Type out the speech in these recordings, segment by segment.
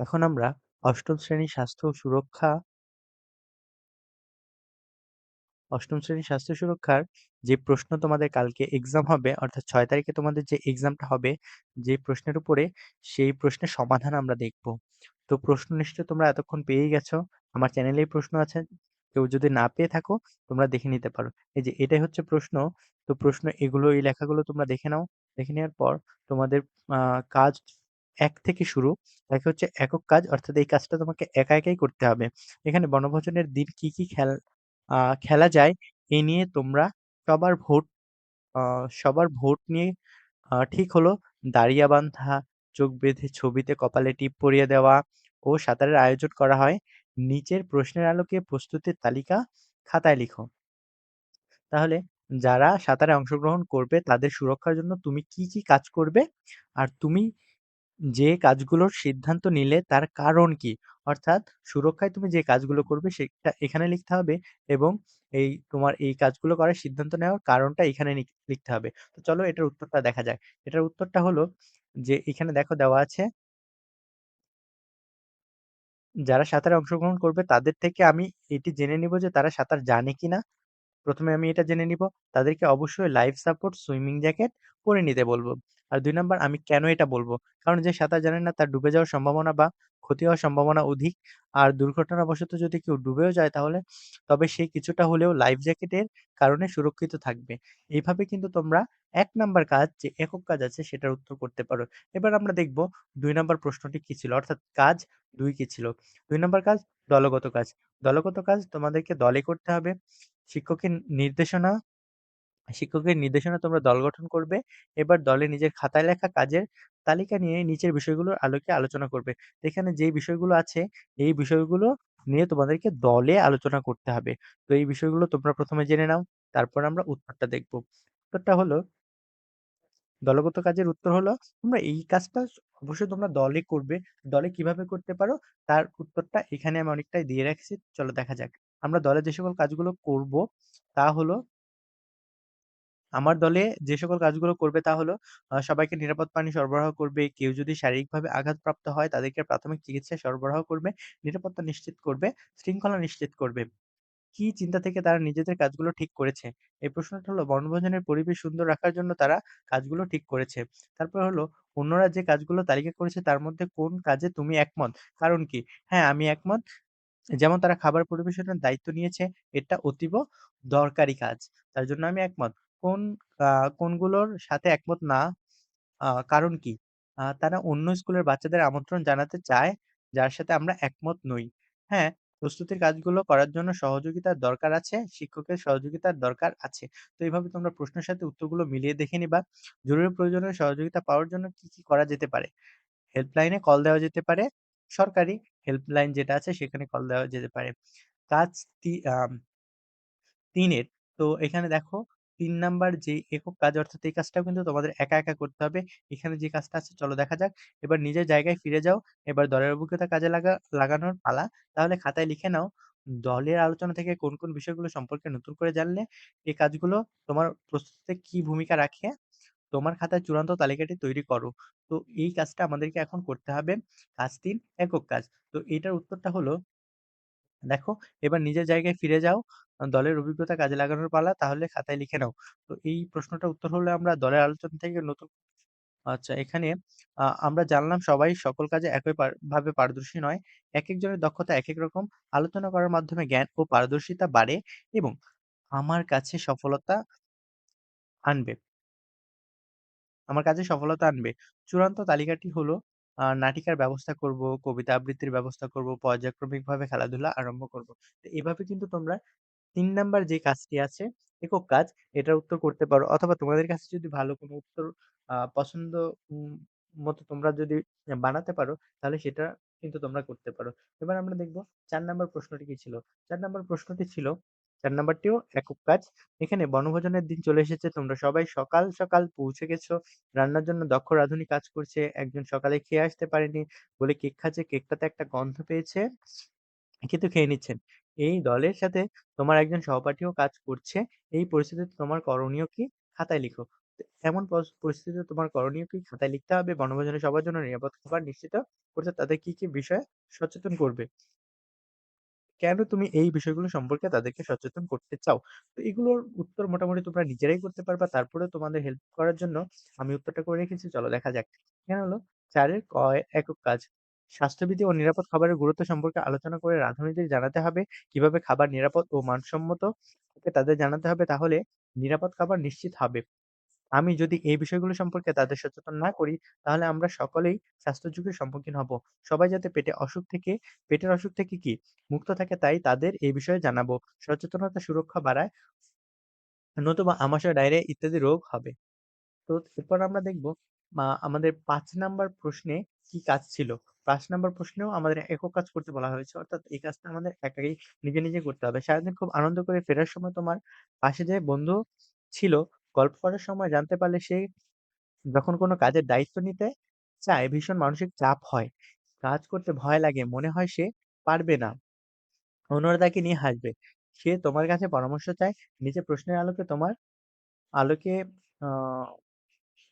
এখন আমরা অষ্টম শ্রেণির স্বাস্থ্য সুরক্ষা অষ্টম শ্রেণির স্বাস্থ্য সুরক্ষার যে প্রশ্ন তোমাদের কালকে এক্সাম হবে, অর্থাৎ ছয় তারিখে তোমাদের যে এক্সামটা হবে, যে প্রশ্নের উপরে সেই প্রশ্নের সমাধান আমরা দেখব। তো প্রশ্ন নিশ্চয় তোমরা এতক্ষণ পেয়েই গেছো। আমার চ্যানেলেই প্রশ্ন আছে। কেউ যদি না পেয়ে থাকো, তোমরা দেখে নিতে পারো। এই যে এটাই হচ্ছে প্রশ্ন। তো প্রশ্ন এগুলো, এই লেখাগুলো তোমরা দেখে নাও। দেখে নেওয়ার পর তোমাদের কাজ এক থেকে শুরু এক হচ্ছে একক কাজ, অর্থাৎ এই কাজটা তোমাকে একা একাই করতে হবে। এখানে বনভোজনের দিন কি কি খেল খেলা যায়, এ নিয়ে তোমরা সবার ভোট সবার ভোট নিয়ে ঠিক হলো। দাঁড়িয়া বান্ধা চোখ বেঁধে ছবিতে কপালে টিপ পরিয়ে দেওয়া ও সাঁতারের আয়োজন করা হয়। নিচের প্রশ্নের আলোকে প্রস্তুতির তালিকা খাতায় লিখো। তাহলে যারা সাঁতারে অংশগ্রহণ করবে, তাদের সুরক্ষার জন্য তুমি কি কি কাজ করবে? আর তুমি যে কাজগুলোর সিদ্ধান্ত নিলে তার কারণ কি? অর্থাৎ সুরক্ষায় তুমি যে কাজগুলো করবে সেটা এখানে লিখতে হবে এবং এই তোমার এই কাজগুলো করার সিদ্ধান্ত নেওয়ার কারণটা এখানে লিখতে হবে। তো চলো এটার উত্তরটা দেখা যাক। এটার উত্তরটা হলো যে এখানে দেখো দেওয়া আছে যারা সাঁতারে অংশগ্রহণ করবে তাদের থেকে আমি এটি জেনে নিব যে তারা সাঁতার জানে কিনা। প্রথমে আমি এটা জেনে নিব। তাদেরকে অবশ্যই লাইফ সাপোর্ট সুইমিং জ্যাকেট পরে নিতে বলব। আর দুই নাম্বার আমি কেন এটা বলব? কারণ যে সাঁতার জানে না, তার ডুবে যাওয়ার সম্ভাবনা বা ক্ষতি হওয়ার সম্ভাবনা অধিক। আর দুর্ঘটনাবশত যদি কেউ ডুবেও যায় তাহলে, তবে সে কিছুটা হলেও লাইফ জ্যাকেটের কারণে সুরক্ষিত থাকবে। এইভাবে কিন্তু তোমরা এক নাম্বার কাজ, যে একক কাজ আছে, সেটার উত্তর করতে পারো। এবার আমরা দেখব দুই নাম্বার প্রশ্নটি কি ছিল? অর্থাৎ কাজ দুই কি ছিল? দুই নাম্বার কাজ দলগত কাজ। দলগত কাজ তোমাদেরকে দলে করতে হবে। শিক্ষকের নির্দেশনা শিক্ষকের নির্দেশনা তোমরা দল গঠন করবে। এবার দলে নিজের খাতায় লেখা কাজের তালিকা নিয়ে নিচের বিষয়গুলোর আলোকে আলোচনা করবে। এখানে যে বিষয়গুলো আছে, এই বিষয়গুলো নিয়ে তোমাদেরকে দলে আলোচনা করতে হবে। তো এই বিষয়গুলো তোমরা প্রথমে জেনে নাও, তারপর আমরা উত্তরটা দেখব। উত্তরটা হলো, দলগত কাজের উত্তর হলো, তোমরা এই কাজটা অবশ্যই তোমরা দলে করবে। দলে কীভাবে করতে পারো, তার উত্তরটা এখানে আমি অনেকটাই দিয়ে রাখছি। চলো দেখা যাক। আমরা দলে যে সকল কাজগুলো করব, তা হলো আমার দলে যে সকল কাজগুলো করবে তা হলো সবাইকে নিরাপদ পানি সরবরাহ করবে, কেউ যদি শারীরিকভাবে আঘাতপ্রাপ্ত হয় তাদেরকে প্রাথমিক চিকিৎসা সরবরাহ করবে, নিরাপত্তা নিশ্চিত করবে, শৃঙ্খলা নিশ্চিত করবে। কি চিন্তা থেকে তারা নিজেদের কাজগুলো ঠিক করেছে? এই প্রশ্নটা হলো বনভোজনের পরিবেশ সুন্দর রাখার জন্য তারা কাজগুলো ঠিক করেছে। তারপর হলো অন্যরা যে কাজগুলো তালিকা করেছে তার মধ্যে কোন কাজে তুমি একমত? কারণ কি? হ্যাঁ আমি একমত। যেমন তারা খাবার পরিবেশনের দায়িত্ব নিয়েছে, এটা অতীব দরকারি কাজ। তার জন্য আমি একমত। কোন কোনগুলোর সাথে একমত না। কারণ কি? তারা অন্য স্কুলের বাচ্চাদের আমন্ত্রণ জানাতে চায়, যার সাথে আমরা একমত নই। হ্যাঁ প্রস্তুতির কাজগুলো করার জন্য সহযোগিতার দরকার আছে, শিক্ষকের সহযোগিতার দরকার আছে। তো এইভাবে তোমরা প্রশ্নের সাথে উত্তরগুলো মিলিয়ে দেখে নিবা। জরুরি প্রয়োজনে সহযোগিতা পাওয়ার জন্য কি কি করা যেতে পারে? হেল্পলাইনে কল দেওয়া যেতে পারে, সরকারি হেল্পলাইন যেটা আছে সেখানে কল দেওয়া যেতে পারে। কাজ তিনের, তো এখানে দেখো তিন নাম্বার যে একক কাজ, অর্থাৎ এই কাজটাও কিন্তু তোমাদের একা একা করতে হবে। এখানে যে কাজটা আছে, চলো দেখা যাক। এবার নিজের জায়গায় ফিরে যাও। এবার দলের অভিজ্ঞতা কাজে লাগা, লাগানোর পালা। তাহলে খাতায় লিখে নাও, দলের আলোচনা থেকে কোন কোন বিষয়গুলো সম্পর্কে নতুন করে জানলে এই কাজগুলো তোমার প্রস্তুতিতে কি ভূমিকা রাখে, তোমার খাতায় চূড়ান্ত তালিকাটি তৈরি করো। তো এই কাজটা আমাদেরকে এখন করতে হবে। কাজ তিন, একক কাজ। তো এটার উত্তরটা হলো দেখো, এবার নিজের জায়গায় ফিরে যাও দলের অভিজ্ঞতা কাজে লাগানোর পালা, তাহলে খাতায় লিখে নাও। তো এই প্রশ্নটার উত্তর হলো আমরা দলের আলোচনা থেকে নতুন আচ্ছা এখানে আমরা জানলাম সবাই সকল কাজে একই ভাবে পারদর্শী নয়। এক একজনের দক্ষতা এক এক রকম। আলোচনা করার মাধ্যমে জ্ঞান ও পারদর্শিতা বাড়ে এবং আমার কাছে সফলতা আনবে। আমার কাছে সফলতা আনবে। চূড়ান্ত তালিকাটি হলো নাটিকার ব্যবস্থা করব, কবিতা আবৃত্তির ব্যবস্থা করব, পর্যায়ক্রমিকভাবে খেলাধুলা আরম্ভ করব। তো এভাবে কিন্তু তোমরা ৩ নাম্বার যে কাজটি আছে একক কাজ এটার উত্তর করতে পারো অথবা তোমাদের কাছে যদি ভালো কোনো উত্তর পছন্দ মতো তোমরা যদি বানাতে পারো তাহলে সেটা কিন্তু তোমরা করতে পারো। এবার আমরা দেখব ৪ নাম্বার প্রশ্নটি কি ছিল? ৪ নাম্বার প্রশ্নটি ছিল ৪ নাম্বারটিও একক কাজ। এখানে বনভোজনের দিন চলে এসেছে। তোমরা সবাই সকাল, সকাল পৌঁছে গেছো। রান্নার জন্য দক্ষ রাঁধুনি কাজ করছে। একজন সকালে খেয়ে আসতে পারেনি বলে কেক খাচ্ছে। কেকটাতে একটা গন্ধ পেয়েছে কিন্তু খেয়ে নিচ্ছেন। এই দলের সাথে তোমার একজন সহপাঠীও কাজ করছে। এই পরিস্থিতিতে তোমার করণীয় কি? খাতায় লিখো। এমন পরিস্থিতিতে তোমার করণীয় কি? খাতায় লিখতে হবে বনভোজনে সবার জন্য নিরাপদ খাবার নিশ্চিত করতে তাদের কি, কি বিষয়ে সচেতন করবে? কেন তুমি এই বিষয়গুলো সম্পর্কে তাদেরকে সচেতন করতে চাও? তো এগুলোর উত্তর মোটামুটি তোমরা নিজেরাই করতে পারবা। তারপরেও তোমাদের হেল্প করার জন্য আমি উত্তরটা করে রেখেছি। চলো দেখা যাক। কেন হলো ৪ এর ক একক কাজ। স্বাস্থ্যবিধি ও নিরাপদ খাবারের গুরুত্ব সম্পর্কে আলোচনা করে রাঁধুনিদের জানাতে হবে কীভাবে খাবার নিরাপদ ও মানসম্মত তাদের জানাতে হবে তাহলে নিরাপদ খাবার নিশ্চিত হবে। আমি যদি এই বিষয়গুলো সম্পর্কে তাদের সচেতন না করি, তাহলে আমরা সকলেই স্বাস্থ্য ঝুঁকির সম্মুখীন হব। সবাই যাতে পেটে অসুখ থেকে পেটের অসুখ থেকে কি মুক্ত থাকে তাই তাদের এই বিষয়ে জানাব। সচেতনতা সুরক্ষা বাড়ায়, নতুবা আমাশয়, ডায়রিয়া ইত্যাদি রোগ হবে। তো এরপর আমরা দেখব আমাদের পাঁচ নাম্বার প্রশ্নে কি কাজ ছিল? পাঁচ নাম্বার প্রশ্নেও আমাদের একক কাজ করতে বলা হয়েছে। অর্থাৎ এই কাজটা আমাদের একাই নিজে, নিজে করতে হবে। সারাদিন খুব আনন্দ করে ফেরার সময় তোমার পাশে যে বন্ধু ছিল, গল্প করার সময় জানতে পারলে সে যখন কোনো কাজের দায়িত্ব নিতে চায় ভীষণ মানসিক চাপ হয়। কাজ করতে ভয় লাগে, মনে হয় সে পারবে না। অন্যরা তাকে নিয়ে হাসবে। সে তোমার কাছে পরামর্শ চায়। নিচে প্রশ্নের আলোকে তোমার আলোকে আ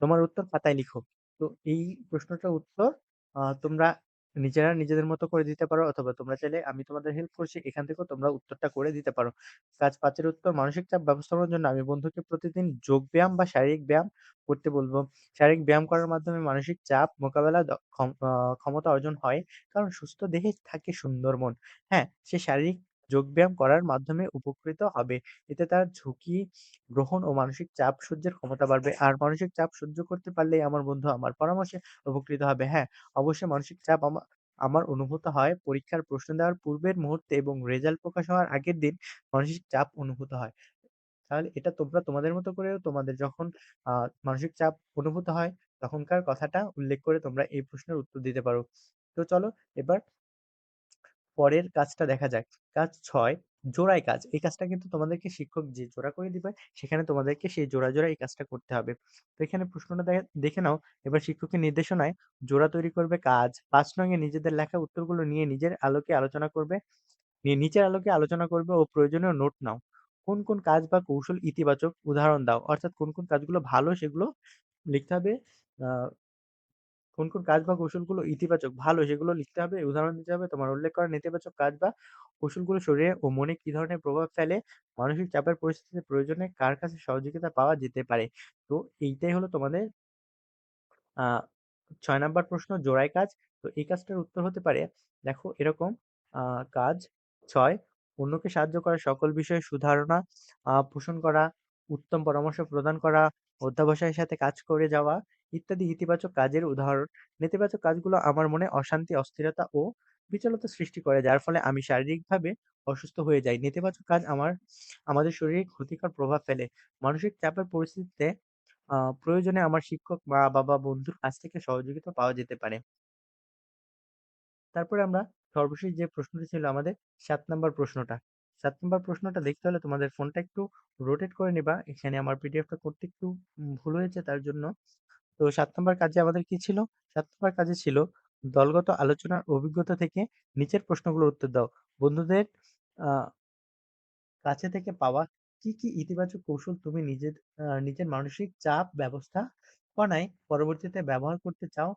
তোমার উত্তর খাতায় লিখো। তো এই প্রশ্নটার উত্তর আ তোমরা নিজেরা নিজেদের মতো করে দিতে পারো অথবা তোমরা চাইলে আমি তোমাদের হেল্প করছি। এখান থেকেও তোমরা উত্তরটা করে দিতে পারো। কাজ পাঁচের উত্তর মানসিক চাপ ব্যবস্থাপনার জন্য আমি বন্ধুকে প্রতিদিন যোগ ব্যায়াম বা শারীরিক ব্যায়াম করতে বলব শারীরিক ব্যায়াম করার মাধ্যমে মানসিক চাপ মোকাবেলা ক্ষমতা অর্জন হয়। কারণ সুস্থ দেহে থাকে সুন্দর মন। হ্যাঁ, সে শারীরিক যোগব্যায়াম করার মাধ্যমে উপকৃত হবে। এতে তার ঝুঁকি গ্রহণ ও মানসিক চাপ সহ্যের ক্ষমতা বাড়বে। আর মানসিক চাপ সহ্য করতে পারলেই আমার বন্ধু আমার পরামর্শে উপকৃত হবে। হ্যাঁ, অবশ্যই মানসিক চাপ আমার আমার অনুভূত হয় পরীক্ষার প্রশ্ন দেওয়ার পূর্বের মুহূর্তে এবং রেজাল্ট প্রকাশ হওয়ার আগের দিন মানসিক চাপ অনুভূত হয়। তাহলে এটা তোমরা তোমাদের মতো করেও তোমাদের যখন মানসিক চাপ অনুভূত হয় তখনকার কথাটা উল্লেখ করে তোমরা এই প্রশ্নের উত্তর দিতে পারো। তো চলো এবার পরের কাজটা দেখা যাক। কাজ ছয় জোড়ায় কাজ। এই কাজটা কিন্তু তোমাদেরকে শিক্ষক যে জোড়া করে দিবে সেখানে তোমাদেরকে সেই জোড়ায়, জোড়ায় এই কাজটা করতে হবে। তো এখানে প্রশ্নটা দেখে নাও। এবার শিক্ষকের নির্দেশনায় জোড়া তৈরি করবে কাজ। ৫ নং নিজেদের লেখা উত্তরগুলো নিয়ে নিজের আলোকে আলোচনা করবে। নিয়ে নিচের আলোকে আলোচনা করবে ও প্রয়োজনীয় নোট নাও। কোন, কোন কাজ বা কৌশল ইতিবাচক উদাহরণ দাও। অর্থাৎ কোন, কোন কাজগুলো ভালো সেগুলো লিখতে হবে। কোন, কোন কাজ বা কৌশলগুলো ইতিবাচক, ভালো সেগুলো লিখতে হবে, উদাহরণ দিতে হবে। তোমার উল্লেখ করা নেতিবাচক কাজ বা কৌশলগুলো শরীরে ও মনে কি ধরনের প্রভাব ফেলে? মানসিক চাপের পরিস্থিতিতে প্রয়োজনে কার কাছে সহযোগিতা পাওয়া যেতে পারে? তো এইটাই হলো তোমাদের আহ ছয় নাম্বার প্রশ্ন জোড়ায় কাজ। তো এই কাজটার উত্তর হতে পারে দেখো এরকম আ কাজ ছয় অন্যকে সাহায্য করা, সকল বিষয়ে সুধারণা পোষণ করা, উত্তম পরামর্শ প্রদান করা, অধ্যবসায়ের সাথে কাজ করে যাওয়া ইত্যাদি ইতিবাচক কাজের উদাহরণ। নেতিবাচক কাজগুলো আমার মনে অশান্তি, অস্থিরতা ও বিচলতা সৃষ্টি করে যার ফলে আমি শারীরিকভাবে অসুস্থ হয়ে যাই। নেতিবাচক কাজ আমার আমাদের শরীরে ক্ষতিকর প্রভাব ফেলে। মানসিক চাপের পরিস্থিতিতে প্রয়োজনে আমার শিক্ষক, মা-বাবা, বন্ধুর কাছ থেকে সহযোগিতা পাওয়া যেতে পারে। তারপরে আমরা সর্বশেষ যে প্রশ্নটি ছিল আমাদের ৭ নাম্বার প্রশ্নটা। ৭ নাম্বার প্রশ্নটা দেখতে হলে তোমাদের ফোনটা একটু রোটেট করে নিবা। এখানে আমার পিডিএফটা করতে একটু ভুল হয়েছে তার জন্য। তো ৭ নাম্বার কাজে আমাদের কি ছিল? ৭ নাম্বার কাজে ছিল দলগত আলোচনার অভিজ্ঞতা থেকে নিচের প্রশ্নগুলোর উত্তর দাও। বন্ধুদের আ কাছে থেকে পাওয়া কি, কি ইতিবাচক কৌশল তুমি নিজের আ নিজের মানসিক চাপ ব্যবস্থাপনায় পরবর্তীতে ব্যবহার করতে চাও?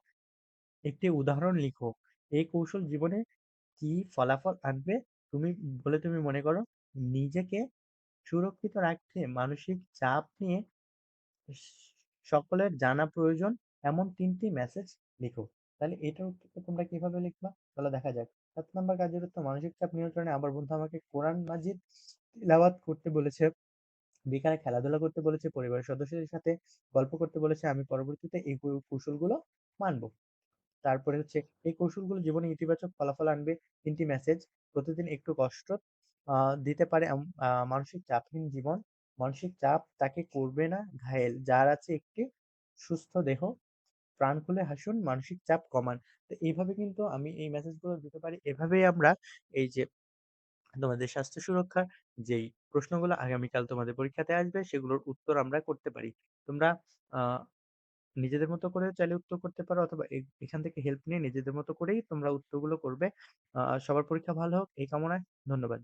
একটি উদাহরণ লিখো। এই কৌশল জীবনে কি ফলাফল আনবে তুমি বলে তুমি মনে করো? নিজেকে সুরক্ষিত রাখতে মানসিক চাপ নিয়ে সকলের জানা প্রয়োজন এমন ৩ টি মেসেজ লিখো। তাহলে এটার উত্তরটা তোমরা কীভাবে লিখবা? তাহলে দেখা যাক। সাত নাম্বার কাজের উত্তর মানসিক চাপ নিয়ন্ত্রণে আমার বন্ধু আমাকে কোরআন মাজিদ তিলাওয়াত করতে বলেছে। বিকালে খেলাধুলা করতে বলেছে, পরিবারের সদস্যদের সাথে গল্প করতে বলেছে। আমি পরবর্তীতে এই কৌশলগুলো মানব। তারপরে হচ্ছে এই কৌশলগুলো জীবনে ইতিবাচক ফলাফল আনবে। ৩ টি মেসেজ প্রতিদিন একটু কষ্ট দিতে পারে মানসিক চাপহীন জীবন। মানসিক চাপ তাকে করবে না ঘায়েল। যার আছে একটি সুস্থ দেহ। প্রাণ খুলে হাসুন, মানসিক চাপ কমান। তো এইভাবে কিন্তু আমি এই মেসেজগুলো দিতে পারি। এভাবেই আমরা এই যে তোমাদের স্বাস্থ্য সুরক্ষার যেই প্রশ্নগুলো আগামীকাল তোমাদের পরীক্ষাতে আসবে সেগুলোর উত্তর আমরা করতে পারি। তোমরা নিজেদের মতো করে চাইলে উত্তর করতে পারো অথবা এখান থেকে হেল্প নিয়ে নিজেদের মতো করেই তোমরা উত্তরগুলো করবে। সবার পরীক্ষা ভালো হোক এই কামনায় ধন্যবাদ।